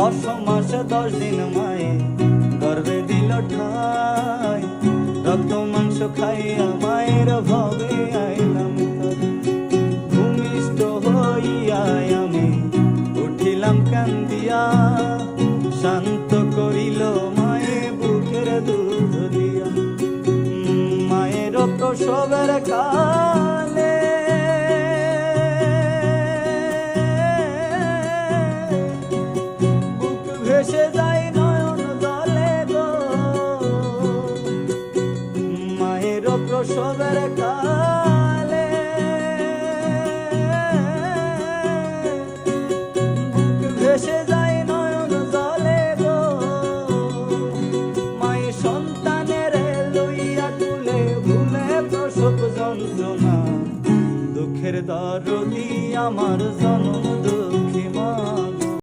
দশ মাসে, দশ দিন মায়ে গর্বে দিল ঠাই। রক্ত, মাংস খাইয়া মায়ের ভবে আইলাম ভূমিষ্ঠ হইয়া আমি উঠিলাম কান্দিয়া। শান্ত করিল মায়ে বুকের দুধ দিয়া। মায়ের প্রসবের কালে শিশির প্রসবের কালে ভেসে যায় নয়ন জলে গো। মায়ের সন্তানের লইয়া তুলে ভুলে প্রসব যন্ত্রণা। দুঃখের দরদি আমার জনম দুঃখ।